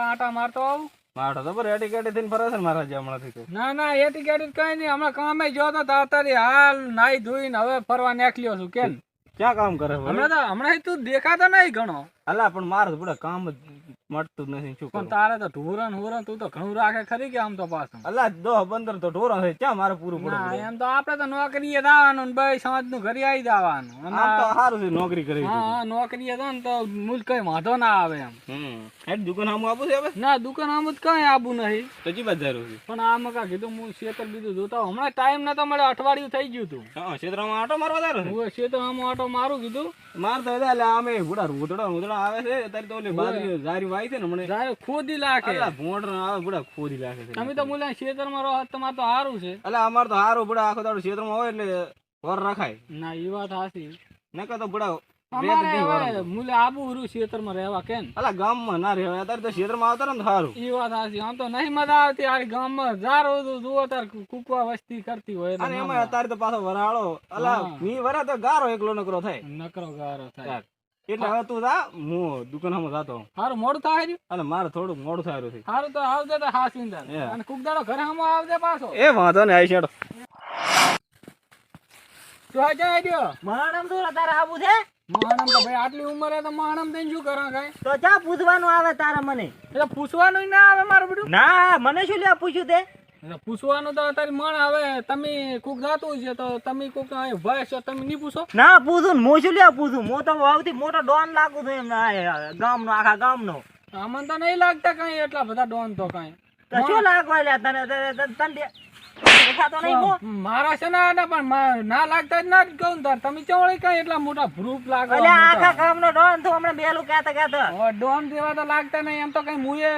આટા મારતો આવું. માઠો તો બરાબર એટી કેટી થઈને ફરે છે ને મારા હમણાં હમણાંથી ના ના એટી કેટી કઈ નહીં. હમણાં કામે જો તો તારી હાલ નાઈ ધોઈને હવે ફરવા નીકળ્યો છું. કેમ? ક્યાં કામ કરે હમણાં તો હમણાં તું દેખાતો નહીં ઘણો. અલા પણ મારે તો કામ જ મળતું નથી શું પણ તારે તો ઢોરણ હોરણ તું તો ઘણું રાખે ખરી કે આમ તો પાછું? અલા દોહ પંદર તો ઢોરણ છે ક્યાં મારે પૂરું પડે એમ તો આપડે તો નોકરીએ જવાનું ને ભાઈ સમાજનું ઘરે આવી દાવાનું આમ તો સારું છે નોકરી કરી હા નોકરીએ તો ને તો મૂલ કઈ વાંધો ના આવે એમ. હેડ દુકાન આમ આપું છે હવે? ના દુકાન આમ જ કઈ આવું નહીં. તો જી જાય છે. પણ આ મકા કીધું હું શેતર બીજું જોતા હમણાં ટાઈમ નતો મળે અઠવાડિયું થઈ ગયું તું હા ક્ષેત્રમાં આટો મારવા દારો હું શેતર આમ આટો મારું કીધું. માર તો એટલે આમે ઘોડા રૂતડા રૂતડા આવે છે. અત્યારે તો બાજરી જારી છે ને હમણે જાય ખોદી લાખે અલા ભોંડ આવે ખોદી છે. તમે તો બોલ્યા શેતરમાં રહો તમારે તો સારું છે. અલા અમાર તો હારો બુડા આખો દાડો ક્ષેત્રમાં હોય એટલે વર રખાય. ના એ વાત હાસી નકર તો બુડા અમારે મુલે આબુ હરું શેતર રહેવા કેમ? અલા ગામમાં ના રહેવાય અત્યારે તો આવતા ને સારું એ વાત હાસી આમ તો નહીં મજા આવતી આ ગામમાં. જારો તો જુઓ તાર કુકવા વસ્તી કરતી હોય અને એમાં અત્યારે તો પાછો વરાળો. અલા. મી વરા તો ગારો એકલો નકરો થાય. નકરો ગારો થાય. એટલે હવે તું જા હું દુકાનમાં જાતો હારું મોડું થાય રહ્યું? અને મારે થોડું મોડું થાય છે. હારું તો આવજે તો હાસીંદર એ. અને કુકદાડો ઘરે હમો આવજે પાછો. એ વાંધો ને આઈ છેડો તું આજે જાય રહ્યો માણમ તો તારે આવું છે માણમ તો ભાઈ આટલી ઉંમરે તો માણમ થઈને શું કરા કઈ? તો જા પૂછવાનું આવે તારે મને. એટલે પૂછવાનું ના આવે મારું બધું? ના મને શું લે પૂછ્યું તે? પૂછવાનું તો અત્યારે મન આવે તમે કોક જાતું છે તો તમે કોક ભય છો તમે નહીં પૂછો? ના પૂછું ને હું શું લે પૂછું? હું તો સૌથી મોટો ડોન લાગુ છું એમ ગામનો આખા ગામનો. અમને તો નહીં લાગતા કઈ એટલા બધા ડોન તો કઈ. શું લાગવા લે તને? તને- મારા છે ને પણ ના લાગતા જ ના કહું તાર. તમે ચોળી કઈ એટલા મોટા ભ્રૂપ લાગો અલે આખા ગામનો ડોન તું હમણાં બેલું કહેતા કહેતા. હવે ડોન જેવા તો લાગતા નહીં. એમ તો કઈ મુએ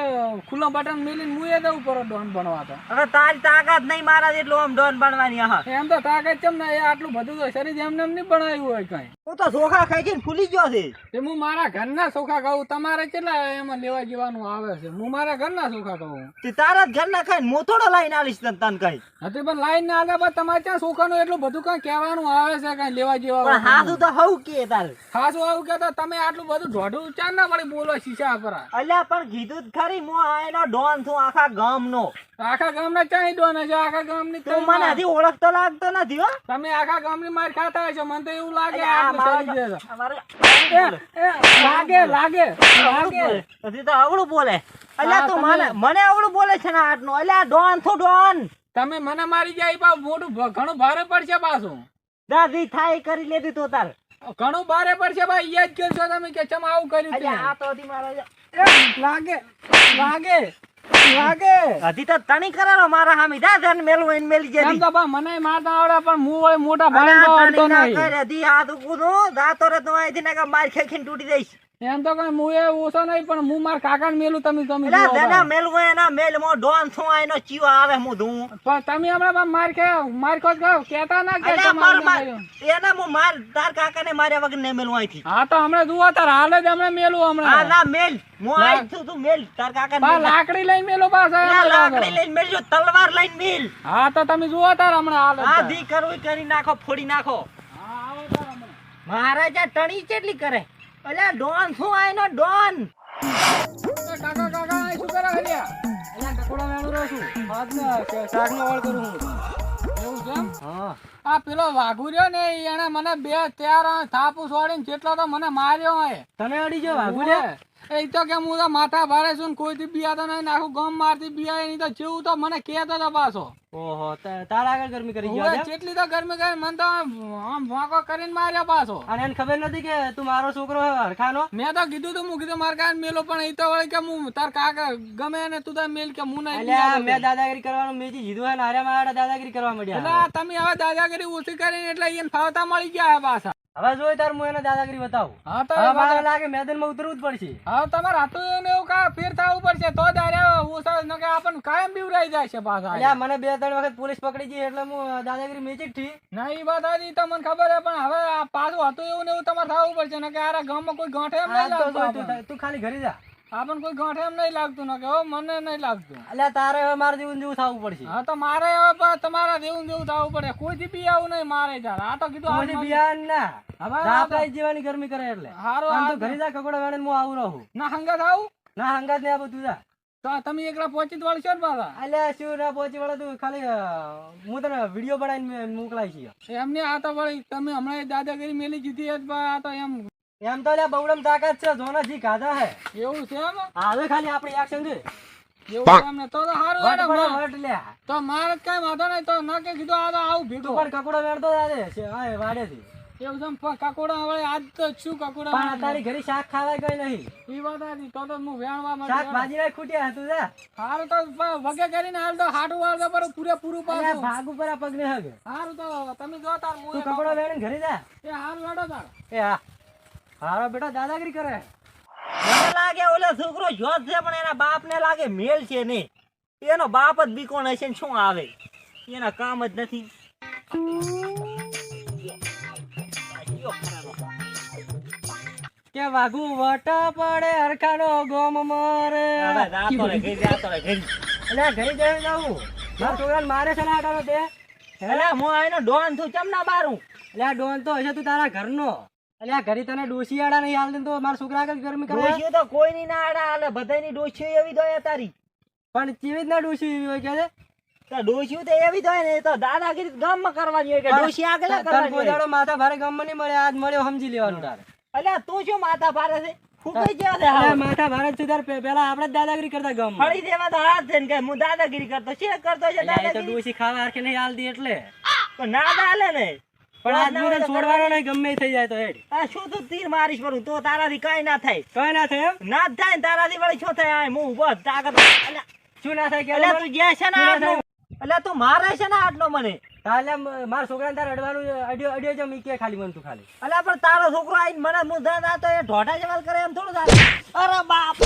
ખુલ્લો બટન મિલીને મુએ દઉં પડો ડોન બનવા તો. હવે તારી તાકાત નહીં મારા જેટલું આમ ડોન બનવાની હા એમ તો તાકાત ચમ ને એ આટલું બધું તો શરીર એમને એમ નહીં બનાવ્યું હોય કઈ. હું તો ચોખા ખાઈ ખાઈને ફૂલી ગયો છે. તે હું મારા ઘરના સોખા કહું તમારે કેટલા એમાં લેવા જેવાનું આવે છે? હું મારા ઘરના સોખા કહું તે તારા જ ઘરના ખાઈને હું થોડો લઈને આવીશ તને તને કઈ. હતી પણ લાઈન ના આગળ બસ તમારે ત્યાં સોખાનું એટલું બધું કઈ કહેવાનું આવે છે કઈ લેવા જેવા પણ હાસુ તો હવ કે તારે. ખાસું આવું કહેતા તમે આટલું બધું ઢોઢું ચાર ના મળી બોલો શીશા પર? અલ્યા પણ કીધું જ ખરી મો એનો ડોન છું આખા ગામનો. આખા ગામના ચાઈ ડોન છે આખા ગામની તું મને હજી ઓળખતો લાગતો નથી હો. તમે આખા ગામની માર ખાતા હશો? મને તો એવું લાગે લાગે લાગે લાગે. હજી તો બોલે. અલ્યા તું મને મને અવળું બોલે છે ને આટલું. અલ્યા ડોન છું ડોન. તમે મને મારી જાય મોટું ઘણું ભારે પડશે પાછું. દાદી થાય કરી લેતી તો તાર. ઘણું ભારે પડશે ભાઈ યાદ કરશો તમે કે ચમ આવું કર્યું આ તો હજી લાગે લાગે. લાગે? હજી તો તણી કરારો મારા હામી જા તને મેલું એને મેલી એમ જતી તો બા મને મારતા આવડે પણ હું વળી મોટા ભાઈ અલ્યા, આવડતો નહીં. કરે, હજી હાથ ઊકું જાતો રે તો માર ખાઈ તૂટી જઈશ. એમ તો કઈ હું એ ઓછો નહીં પણ હું મારા કાકાને મેલું તમે તમે દાદા મેલું એના મેલ મો ડોન છું એનો ચીવો આવે હું ધું પણ તમે હમણાં માર કે માર ખોજ કહો કેતા ના કે. એના હું માર તાર કાકાને માર્યા વગર ને મેલું આઈથી હા તો હમણાં જુઓ તાર હાલ જ હમણાં મેલું હા હમણાં ના મેલ. હું આઈ છું તું મેલ. તાર કાકાને બા લાકડી લઈને મેલો બસ અલ્યા, લાકડી લઈ લઈને મેલજો તલવાર લઈને મેલ. હા તો તમે જુઓ તાર હમણાં હાલ હા. ધી કરવું કરી નાખો ફોડી નાખો. હા, આવો તાર હમણાં. મહારાજા ટણી કેટલી કરે? અલ્યા ડોન શું આ એનો ડોન? કાકા કાકા આ શું કરે હરિયા અહીંયા ટકોડા મેળું રહું છું. શ- શાકનો વાળ કરું હું એવું છે હા. આ પેલો વાઘુ રહ્યો ને એને મને બે ચાર થાપુ છોડીને જેટલો તો મને માર્યો તને અડી જો ઓવે. એ તો કે હું તો માથા ભારે છું કોઈથી બિયાતો નહીં આખું ગમ મારથી બિયાય નહીં તો જેવું તો મને કહેતો તો પાછો. ઓહો તારા આગળ ગરમી કરી ગયો જેટલી તો ગરમી કરી મને તો આમ વાંકો કરીને માર્યો પાછો. અને એને ખબર નથી કે તું મારો છોકરો હરખાનો? મેં તો કીધું તું હું કીધું મારે કાન મેલો પણ એ તો વળી કે હું તાર કાકા ગમે ને તું તાર મેલ કે હું નહીં મેં દાદાગીરી કરવાનું મેં કીધું જીધું હે ને હારે મારા દાદાગીરી કરવા મળ્યા એટલે તમે હવે દાદાગીરી ઓછી કરીને એટલે એને ફાવતા મળી ગયા પાછા. હવે જોઈ તાર હું એને દાદાગીરી બતાવું. હા તો મારે લાગે મેદાનમાં ઉતરવું જ પડશે. હા તમારે હાથું એવું કા ફેર થવું પડશે તો આરે ઓછા ન કે આપણ કાયમ બીવરાઈ જાય છે પાછા અલ્યા મને બે ત્રણ વખત પોલીસ પકડી ગઈ એટલે હું દાદાગીરી મેચી જ થી ના એ વાત હતી તમને ખબર હે પણ હવે આ પાછું હતું એવું ને એવું તમારે થવું પડશે ને કે આરા ગામમાં કોઈ ગાંઠે એમ નહીં તો તું તું ખાલી ઘરે જા. આપણને કોઈ ગાંઠે એમ નહીં લાગતું ને કે હો મને નહીં લાગતું. અલ્યા તારે હવે મારે જેવું જેવું થવું પડશે. હા તો મારે હવે તમારા જેવું જેવું થવું પડે. કોઈથી બી આવું નહીં મારે તારે આ તો કીધું મોટી બિયાન ના હવે આપણે જીવાની ગરમી કરે એટલે. હારું આમ તો ઘરે જા કકોડા વેણે હું આવું રહું. ના હંગાત આવું? ના હંગાત ને આ બધું જા. તો તમે એકલા પહોંચી જ છો ને બાબા? અલ્યા શું ના પહોંચી વળે તું ખાલી હું તને વીડિયો બનાવીને મોકલાઈ છીએ એમને આ તો વળી તમે હમણાં દાદાગીરી મેલી જ આ તો એમ એમ તો બવડમ તાકાત છે જોના જી ગાધા હે. એવું છે એમ? હવે ખાલી આપણી એક્શન છે એવું છે એમને તો તો વટ હેડો. વટ લ્યા. તો મારે કઈ વાંધો નહીં તો ના કે કીધું આ તો આવું તું ભેગું કકોડો વેણતો જાજે છે હા વાડેથી એવું છે એમ, પણ આજ તો શું કાકોડા પણ તારી ઘરે શાક ખાવાય કઈ નહીં. ઈ વાત હતી તો તો હું વેણવા શાક ભાજી ના ખૂટ્યા જા. હારું તો વગે કરીને હાલ તો વાળ પર પાછું. ભાગ ઉપર આ પગ ને હગે. હારું તો તમે જો તાર કપડા કકોડો વેણીને ઘરે જા. એ હારું હેડો તાર. એ હા. હારો બેટા દાદાગીરી કરે. મને લાગે ઓલો છોકરો જોત છે પણ એના બાપ ને લાગે મેલ છે નહીં. એનો બાપ જ બીકોણ હશે ને શું આવે? એના કામ જ નથી. કે વાઘુ વટા પડે હરખાનો ગોમ મરે. ઘરે, જઈને જાઉં. મારા છોકરાને મારે છે ને તે? એટલે હું આવીને ડોન છું ચમ ના બારું? આ ડોન તો હશે તું તારા ઘરનો. અલ્યા ઘરે તને ડોસી આડા નહીં હાલ તો મારા છોકરા આગળ ગરમી કરે ડોશીઓ તો કોઈ ની ના આડા હાલે બધાની ડોશીઓ એવી દોય તારી પણ ચીવી ના ડોસી એવી હોય કે છે? તો ડોશીઓ તો એવી દોય ને તો દાદાગીરી ગામમાં કરવાની હોય કે ડોશી આગળ કરવાની હોય. માથા ભારે ગામમાં નહીં મળે આજ મળ્યો સમજી લેવાનું તારે. અલ્યા તું શું માથા ભારે છે? માથા ભારે છે તાર. પેલા આપણે દાદાગીરી કરતા ગામ ફળી દેવા તો હાથ છે ને કે હું દાદાગીરી કરતો છે કરતો છે દાદાગીરી? ડોસી ખાવા હારખે નહીં હાલતી એટલે. પણ ના ચાલે ને. પણ આજ ના મને હોય તો છોડવાનો નહીં ગમે થઈ જાય તો હેડ. આ શું તું તીર મારીશ પણ તો તારાથી કાંઈ ના થાય. કઈ ના થાય એમ? ના થાય ને તારાથી વળી શું થાય? આ હું ઊભો તાકાત શું ના થાય કે અલ્યા તું જે છે ને એટલે આટલો? અલ્યા તું મારે છે ને આટલો મને? તાલે મારા છોકરાને તારે અડવાનું અડ્યો અડ્યો છે મી કે ખાલી મન તું ખાલી? અલ્યા પણ તારો છોકરો આઈને મને મુદ્દા ના તો એ ઢોઢા જવાલ કરે એમ થોડું ચાલે અરે બાપ!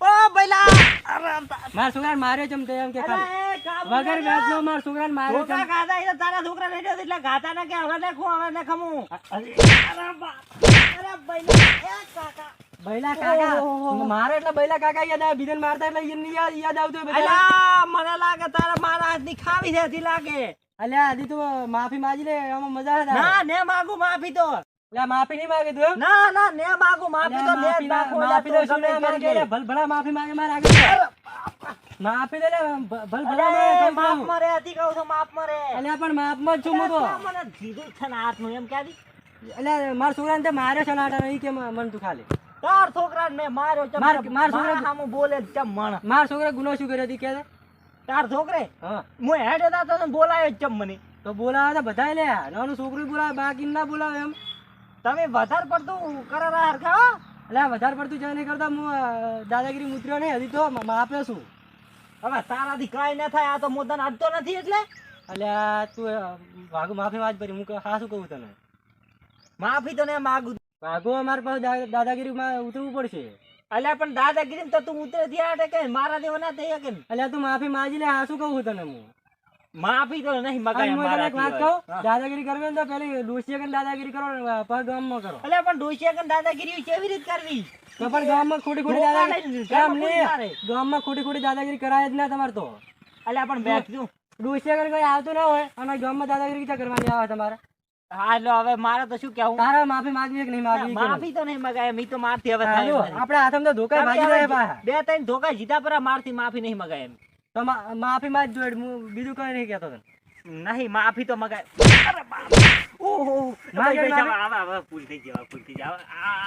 ઓ ભઈલા અરે બા- મારા છોકરાને માર્યો જમ તે એમ કે વગર ના નો માર છોકરાને માર્યો છે છોકરા ગાધા એટલે તારા છોકરા લઈ ગયો એટલે ગાતા ના કે હવે દેખું હવે ને ખમું અરે. બાપ અરે ભઈલા એ કાકા. બૈલા કાકા. મારે એટલે બૈલા કાકા યાદ આવે બીજન મારતા એટલે યાદ યાદ યાદ આવતું બધા મને લાગે તારા મારા હાથની ખાવી છે લાગે. અલ્યા આદી તું માફી માજી લે આમાં મજા. ના ને માગું માફી તો. માફી નહીં માગે તું ના ના ને માગો માફી તો અલ્યા નાખો માફી ના- તો એટલે શું ના માંગે લે, ભલ ભલા માફી માગે મારે આગે માફી દે લે ભલ ભલા અરે, માફ છું. મરે હતી કહું છું માફ મરે. અલ્યા પણ માફમાં છું હું તો. મને કીધું જ છે ને હાથનું એમ ક્યાંથી? અલ્યા માર છોકરાને તે માર્યો છે નાટા નહીં કે મન તું ખાલી? તાર છોકરાને મેં માર્યો છે માર- માર છોકરા- મારા બોલે છે મણ માર છોકરા ગુનો શું કર્યો હતી કે છે? તાર છોકરે? હા. હું હેડે તા તો બોલાયો ચમ મને તો બોલાવે તો બધા લે નાનું છોકરું બોલાવે બાકી ના બોલાવે એમ. તમે વધારે પડતું કરો હરખા એટલે વધારે પડતું જઈને કરતા, હું દાદાગીરી મુદ્ર્યો નહીં, હજી તો માપે છું. હવે તારાથી કાંઈ ના થાય, આ તો મોદન અડતો નથી એટલે. એટલે તું વાઘુ માફી વાત ભરી હું હા શું કહું તને? માફી તો ને માગું. વાઘુ અમારે પાસે દાદાગીરીમાં ઉતરવું પડશે. અલ્યા પણ દાદાગીરી તો તું ઉતરે ત્યાં કે મારા દેવા ના થઈ શકે એટલે તું માફી માજી લે, હા શું કહું તને હું? માફી તો નહીં મગાય હું એક વાત કહું દાદાગીરી કરવી ને તો પેલી ડોસિયા કરીને દાદાગીરી કરો ને પછી ગામમાં કરો. એટલે પણ ડોસિયા કન દાદાગીરી કેવી રીત કરવી? તો પણ ગામમાં ખોટી ખોટી દાદાગીરી ગામ ગામમાં ખોટી ખોટી દાદાગીરી કરાય જ ના તમારે તો. અલ્યા પણ બેઠું ડોસિયા કરીને કોઈ આવતું ના હોય અને ગામમાં દાદાગીરી ક્યાં કરવાની આવે તમારે? હા એટલે હવે મારે તો શું કેવું મારે માફી માંગવી કે નહીં માંગવી માફી તો નહીં મગાય મી તો મારથી હવે. આપણે હાથમાં તો ધોકા રહ્યા બે ત્રણ ધોકા જીતા પર મારથી માફી નહીં મગાય એમ. તો માફી માં જ જોઈડ હું બીજું કઈ નહીં કહેતો તને. નહીં માફી તો મગાય ઓહો ભાઈ, ભાઈ, આવા, આવા, ભૂલ થઈ ગઈ, આવા, થઈ ગઈ.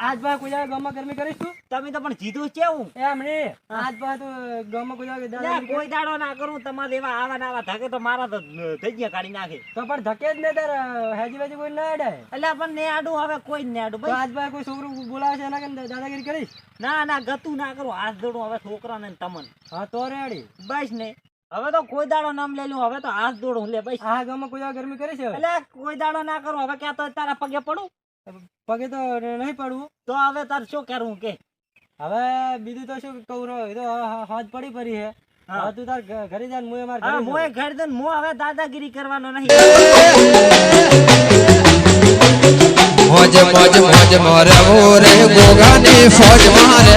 આજ ભાઈ કોઈ દાડો ગામમાં ગરમી કરીશ તું? તમે તો પણ જીધું જ કેવું એમ નહીં. આજ ભાઈ તું ગામમાં કોઈ દાડો કોઈ દાડો ના કરું. તમારે એવા આવા ને આવા ધકે તો મારા તો ધજિયા કાઢી નાખે. તો પણ ધકે જ ને તાર હેજી કોઈ ના અડાય એટલે પણ ને આડું હવે કોઈ ને આડું ભાઈ. આજ ભાઈ કોઈ છોકરું બોલાવે છે એના કરીને દાદાગીરી કરીશ? ના ના ગતું ના કરું. હાથ જોડું હવે છોકરાને ને તમન. હા તો રેડી. બસ ને. હવે તો કોઈ દાડો નામ લઈ લઉં હવે તો હાથ દોડું લે ભાઈ. આ ગામમાં કોઈ ગરમી કરી છે? એટલે કોઈ દાડો ના કરું હવે ક્યાં તો તારા પગે પડું? પગે તો નહીં પડવું તો હવે તાર શું કરવું કે? હવે બીજું તો શું કહું રહ્યો તો હાથ પડી પડી છે. હા. હવે તું તાર ઘરે જાય મુએ મું એ મારા હા જાઉં. ઘર દે ને હું હવે દાદાગીરી કરવાનો નહીં. મોજ મોજ મોજ મોરે મોરે ગોગાની ફોજ મારે.